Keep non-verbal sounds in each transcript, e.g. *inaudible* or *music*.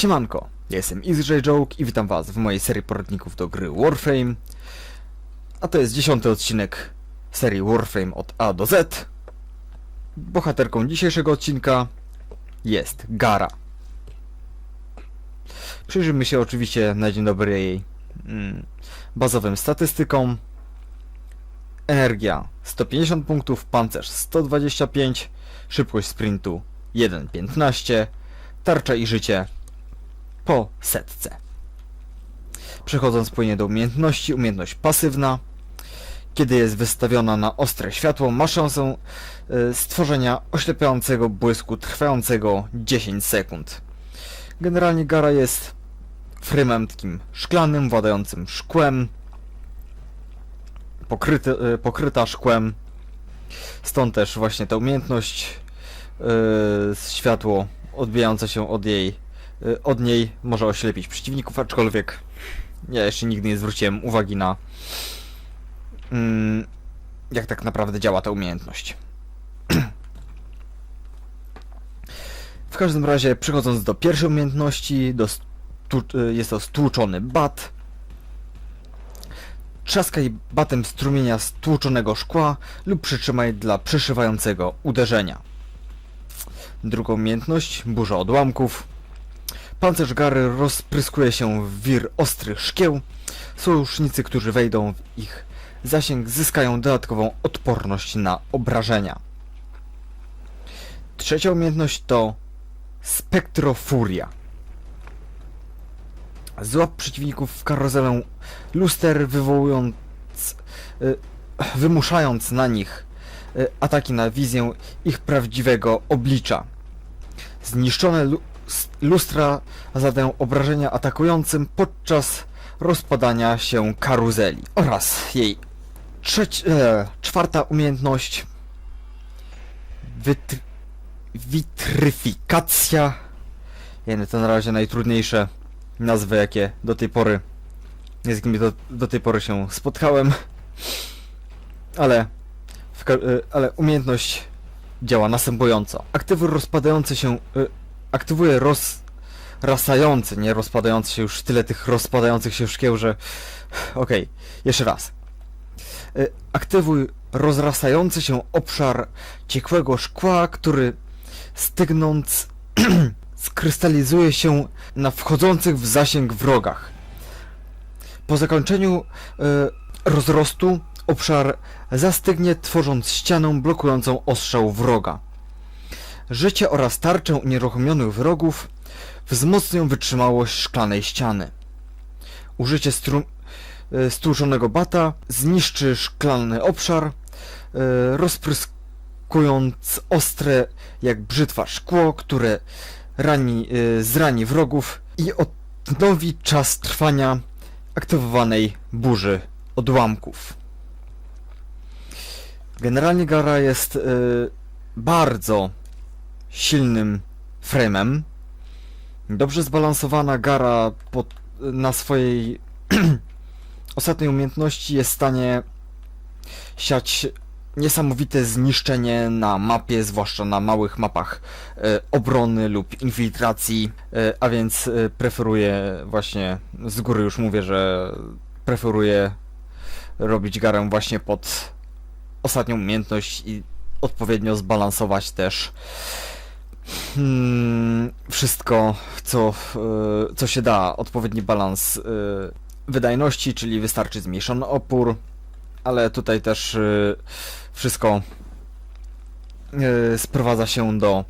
Siemanko, ja jestem EasyJ Joke i witam was w mojej serii poradników do gry Warframe. A to jest dziesiąty odcinek serii Warframe od A do Z. Bohaterką dzisiejszego odcinka jest Gara. Przyjrzymy się oczywiście na dzień dobry jej mm, bazowym statystykom. Energia 150 punktów, pancerz 125, szybkość sprintu 1.15, tarcza i życie po setce. Przechodząc płynnie do umiejętności, umiejętność pasywna. Kiedy jest wystawiona na ostre światło, ma szansę y, stworzenia oślepiającego błysku trwającego 10 sekund. Generalnie Gara jest frymem takim szklanym, władającym szkłem, pokryty, y, pokryta szkłem. Stąd też właśnie ta umiejętność y, światło odbijające się od jej od niej może oślepić przeciwników, aczkolwiek ja jeszcze nigdy nie zwróciłem uwagi na mm, jak tak naprawdę działa ta umiejętność. W każdym razie, przechodząc do pierwszej umiejętności, do y, jest to stłuczony bat. Trzaskaj batem strumienia stłuczonego szkła lub przytrzymaj dla przeszywającego uderzenia. Drugą umiejętność, burza odłamków. Pancerz Gary rozpryskuje się w wir ostrych szkieł. Sojusznicy, którzy wejdą w ich zasięg, zyskają dodatkową odporność na obrażenia. Trzecia umiejętność to Spektrofuria. Złap przeciwników w karuzelę luster, wywołując, y, wymuszając na nich y, ataki na wizję ich prawdziwego oblicza. Zniszczone lustra zadają obrażenia atakującym podczas rozpadania się karuzeli. Oraz jej trzeć, e, czwarta umiejętność Wytr witryfikacja. Jeny to na razie najtrudniejsze nazwy jakie do tej pory z jakimi do, do tej pory się spotkałem. Ale w, y, ale umiejętność działa następująco. Aktywuj rozpadający się y, aktywuje rozrastający, nie rozpadający się już tyle tych rozpadających się szkieł, że okej, jeszcze raz. Y, Aktywuj rozrastający się obszar ciekłego szkła, który stygnąc *clears throat* skrystalizuje się na wchodzących w zasięg wrogach. Po zakończeniu y, rozrostu obszar zastygnie, tworząc ścianę blokującą ostrzał wroga. Życie oraz tarczę unieruchomionych wrogów wzmocnią wytrzymałość szklanej ściany. Użycie stru- y, stłuczonego bata zniszczy szklany obszar, y, rozpryskując ostre jak brzytwa szkło, które rani, y, zrani wrogów i odnowi czas trwania aktywowanej burzy odłamków. Generalnie Gara jest bardzo silnym frame'em. Dobrze zbalansowana Gara pod, na swojej *clears throat* ostatniej umiejętności jest w stanie siać niesamowite zniszczenie na mapie, zwłaszcza na małych mapach e, obrony lub infiltracji, e, a więc e, preferuję właśnie, z góry już mówię, że preferuję robić garę właśnie pod ostatnią umiejętność i odpowiednio zbalansować też hmm, wszystko, co, e, co się da, odpowiedni balans e, wydajności, czyli wystarczy zmniejszony opór, ale tutaj też y, wszystko y, sprowadza się do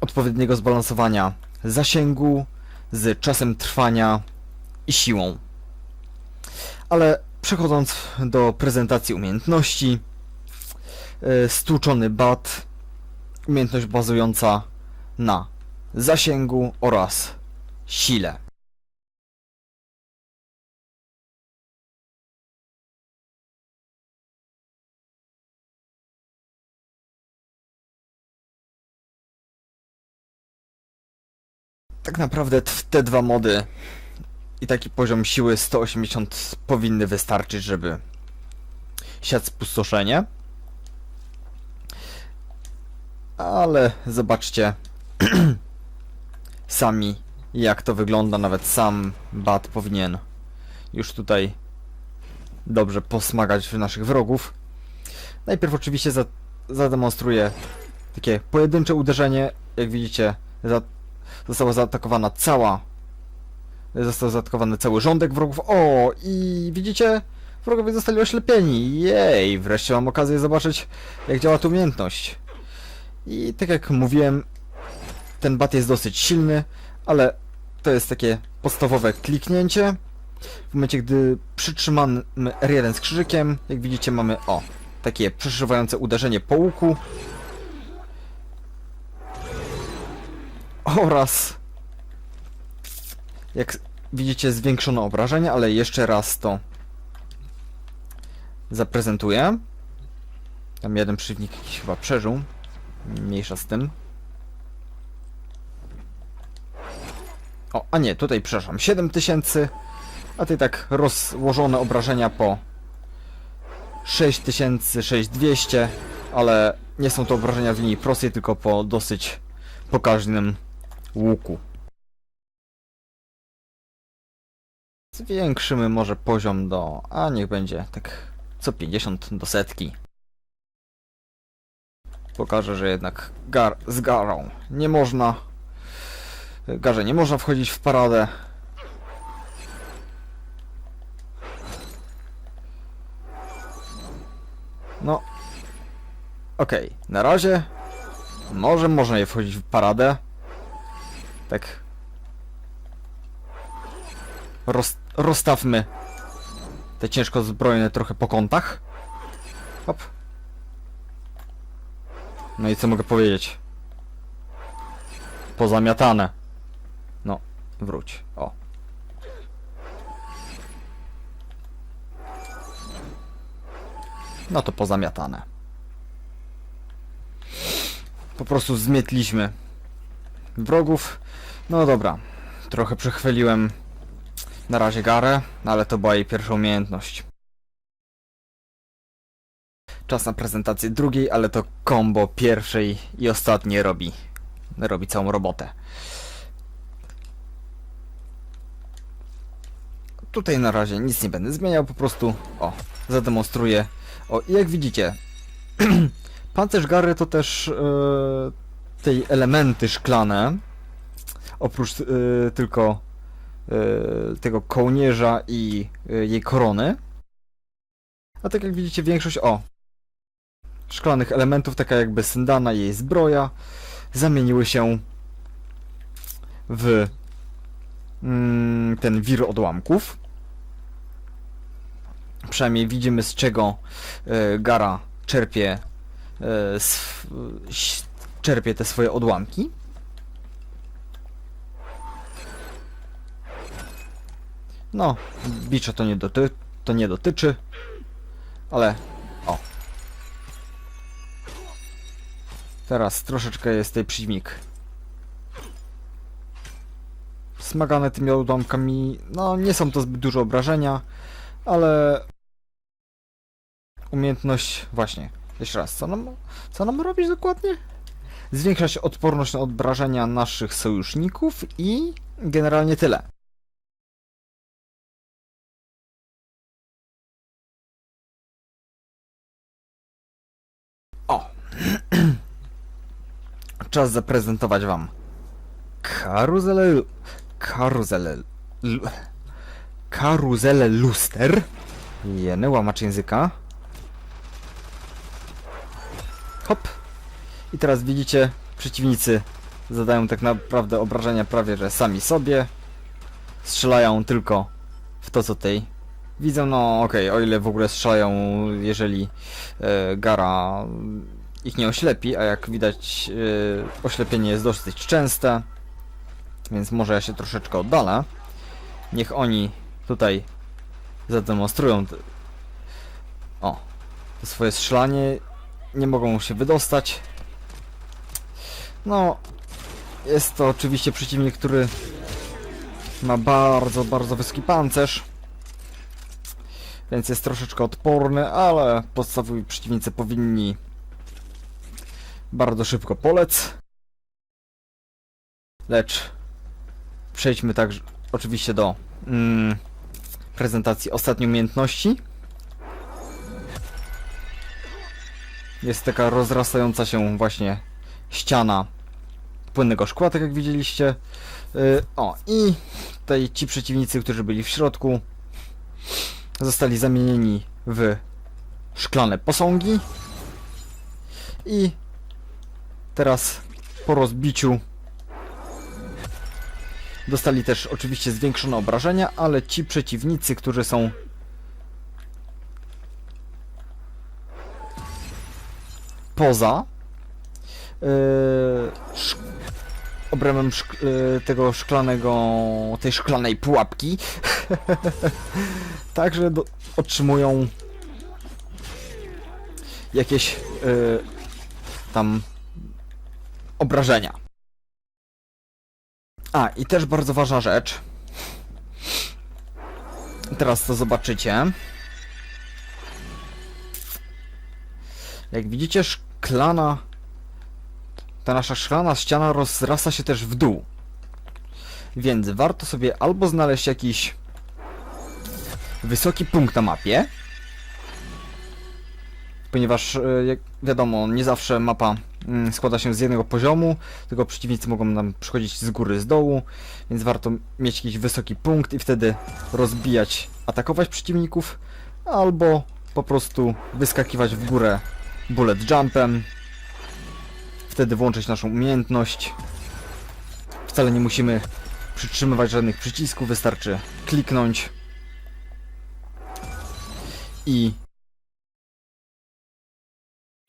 odpowiedniego zbalansowania zasięgu z czasem trwania i siłą. Ale przechodząc do prezentacji umiejętności, y, stłuczony bat, umiejętność bazująca na zasięgu oraz sile. Tak naprawdę te dwa mody i taki poziom siły 180 powinny wystarczyć, żeby siać spustoszenie. Ale zobaczcie, *clears throat* sami, jak to wygląda. Nawet sam bat powinien już tutaj dobrze posmagać w naszych wrogów. Najpierw oczywiście za, zademonstruję takie pojedyncze uderzenie. Jak widzicie, za, została zaatakowana cała. Został zaatakowany cały rządek wrogów. O! I widzicie? Wrogowie zostali oślepieni. Jej! Wreszcie mam okazję zobaczyć, jak działa ta umiejętność. I tak jak mówiłem, ten bat jest dosyć silny, ale to jest takie podstawowe kliknięcie. W momencie, gdy przytrzymamy R1 z krzyżykiem, jak widzicie mamy, o, takie przeszywające uderzenie po łuku. Oraz, jak widzicie, zwiększone obrażenia, ale jeszcze raz to zaprezentuję. Tam jeden jakiś chyba przeżył. Mniejsza z tym. O, a nie, tutaj przepraszam, 7000, a tutaj tak rozłożone obrażenia po 6000, 6200, ale nie są to obrażenia w linii prostej, tylko po dosyć pokaźnym łuku. Zwiększymy może poziom do, a niech będzie tak co 50 do setki. Pokażę, że jednak gar z garą nie można. Garze nie można wchodzić w paradę. No. Okej, na razie może można je wchodzić w paradę. Tak. Roz, rozstawmy te ciężko zbrojne trochę po kątach. Hop. No i co mogę powiedzieć? Pozamiatane. No, wróć. O. No to pozamiatane. Po prostu zmietliśmy wrogów. No dobra. Trochę przechwyliłem na razie Garę, ale to była jej pierwsza umiejętność. Czas na prezentację drugiej, ale to combo pierwszej i ostatniej robi. Robi całą robotę. Tutaj na razie nic nie będę zmieniał, po prostu o, zademonstruję. O, i jak widzicie, *clears throat* pancerz Gary to też e, tej elementy szklane, oprócz e, tylko e, tego kołnierza i e, jej korony. A tak jak widzicie, większość, o, szklanych elementów, taka jakby syndana i jej zbroja, zamieniły się w mm, ten wir odłamków. Przynajmniej widzimy z czego e, Gara czerpie, e, sw, czerpie te swoje odłamki. No, bicza to nie, doty to nie dotyczy, ale o. Teraz troszeczkę jest tej przeciwnik smagane tymi odłamkami. No, nie są to zbyt duże obrażenia, ale umiejętność, właśnie, jeszcze raz, co nam, co nam robić dokładnie? Zwiększać odporność na obrażenia naszych sojuszników i generalnie tyle. O! *clears throat* Czas zaprezentować wam. Karuzelę karuzelę karuzelę luster? Jeny łamacz języka. Hop. I teraz widzicie przeciwnicy zadają tak naprawdę obrażenia prawie że sami sobie. Strzelają tylko w to co tej widzą. No okej o ile w ogóle strzelają jeżeli e, Gara ich nie oślepi a jak widać e, oślepienie jest dosyć częste więc może ja się troszeczkę oddalę. Niech oni tutaj zademonstrują o, to swoje strzelanie. Nie mogą się wydostać. No, jest to oczywiście przeciwnik, który ma bardzo, bardzo wysoki pancerz. Więc jest troszeczkę odporny, ale podstawowi przeciwnicy powinni bardzo szybko polec. Lecz przejdźmy także oczywiście do mm, prezentacji ostatniej umiejętności. Jest taka rozrastająca się właśnie ściana płynnego szkła, tak jak widzieliście. Yy, o, i tutaj ci przeciwnicy, którzy byli w środku, zostali zamienieni w szklane posągi. I teraz po rozbiciu dostali też oczywiście zwiększone obrażenia, ale ci przeciwnicy, którzy są poza yy, szk- obrębem szk- yy, tego szklanego, tej szklanej pułapki, *laughs* także do- otrzymują jakieś yy, tam obrażenia. A, i też bardzo ważna rzecz. Teraz to zobaczycie. Jak widzicie, szklana. Ta nasza szklana ściana rozrasta się też w dół. Więc warto sobie albo znaleźć jakiś wysoki punkt na mapie, ponieważ e, jak wiadomo, nie zawsze mapa mm, składa się z jednego poziomu, tylko przeciwnicy mogą nam przychodzić z góry, z dołu, więc warto mieć jakiś wysoki punkt i wtedy rozbijać, atakować przeciwników, albo po prostu wyskakiwać w górę bullet jumpem, wtedy włączyć naszą umiejętność. Wcale nie musimy przytrzymywać żadnych przycisków, wystarczy kliknąć i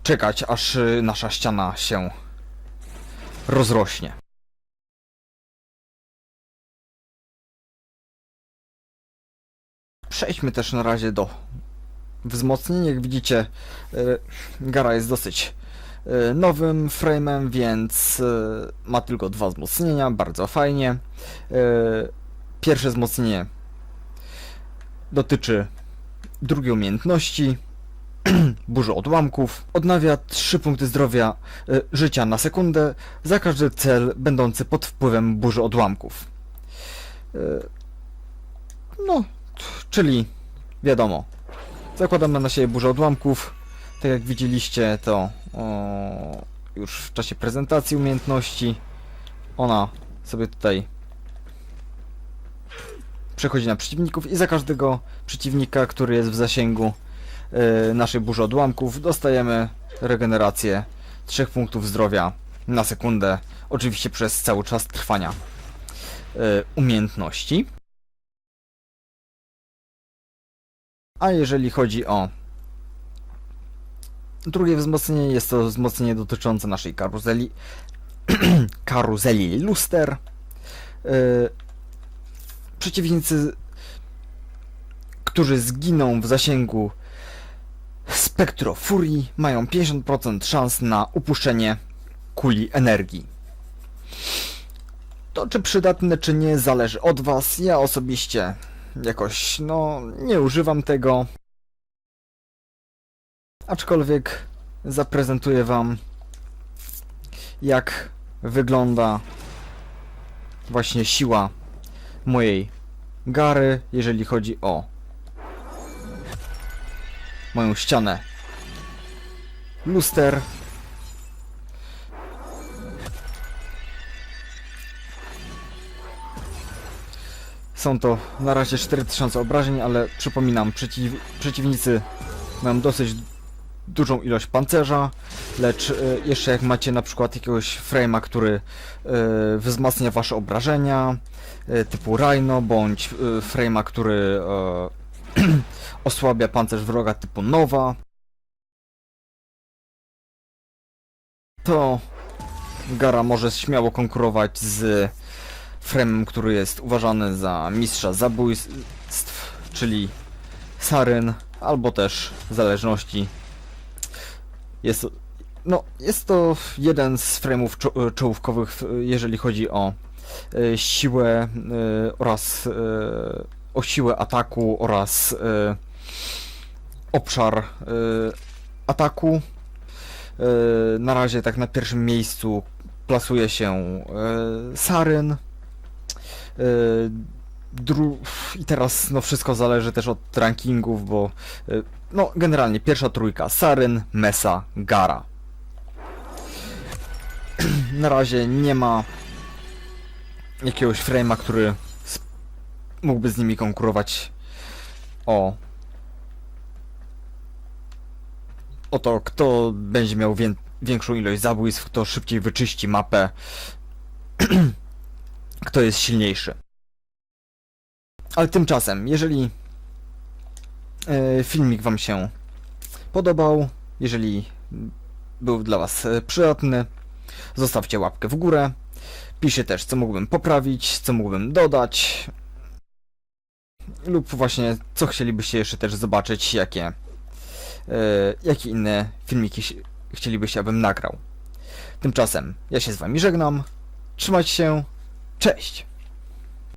czekać, aż y, nasza ściana się rozrośnie. Przejdźmy też na razie do wzmocnień. Jak widzicie, y, Gara jest dosyć y, nowym frame'em, więc ma tylko dwa wzmocnienia, bardzo fajnie. Pierwsze wzmocnienie dotyczy drugiej umiejętności, *clears throat* burzy odłamków, odnawia 3 punkty zdrowia y, życia na sekundę za każdy cel będący pod wpływem burzy odłamków. Y, no, czyli wiadomo, zakładamy na siebie burzę odłamków. Tak jak widzieliście, to o, już w czasie prezentacji umiejętności ona sobie tutaj przechodzi na przeciwników i za każdego przeciwnika, który jest w zasięgu naszej burzy odłamków dostajemy regenerację 3 punktów zdrowia na sekundę, oczywiście przez cały czas trwania y, umiejętności. A jeżeli chodzi o drugie wzmocnienie, jest to wzmocnienie dotyczące naszej karuzeli *clears throat* karuzeli luster. Y, przeciwnicy, którzy zginą w zasięgu Spektrofurii mają 50% szans na upuszczenie kuli energii. To czy przydatne czy nie zależy od was. Ja osobiście jakoś no nie używam tego. Aczkolwiek zaprezentuję wam jak wygląda właśnie siła mojej gary, jeżeli chodzi o moją ścianę. Luster. Są to na razie 4000 obrażeń, ale przypominam, przeciw, przeciwnicy mają dosyć dużą ilość pancerza, lecz e, jeszcze jak macie na przykład jakiegoś frame'a, który e, wzmacnia wasze obrażenia, e, typu Rhino, bądź e, frame'a, który e, *clears throat* osłabia pancerz wroga typu Nowa, to Gara może śmiało konkurować z Fremem, który jest uważany za mistrza zabójstw, czyli Saryn, albo też zależności. Jest, no, jest to jeden z fremów czo czołówkowych, jeżeli chodzi o e, siłę e, oraz e, o siłę ataku oraz e, obszar e, ataku. E, na razie tak na pierwszym miejscu plasuje się Saryn. Dru... I teraz no wszystko zależy też od rankingów, bo no generalnie pierwsza trójka Saryn, Mesa, Gara. *clears throat* Na razie nie ma jakiegoś frame'a, który mógłby z nimi konkurować o o to, kto będzie miał wię- większą ilość zabójstw, kto szybciej wyczyści mapę, *clears throat* kto jest silniejszy. Ale tymczasem, jeżeli e, filmik Wam się podobał, jeżeli był dla Was e, przydatny, zostawcie łapkę w górę. Piszcie też, co mógłbym poprawić, co mógłbym dodać, lub właśnie co chcielibyście jeszcze też zobaczyć, jakie, e, jakie inne filmiki chcielibyście, abym nagrał. Tymczasem ja się z Wami żegnam. Trzymajcie się. Cześć!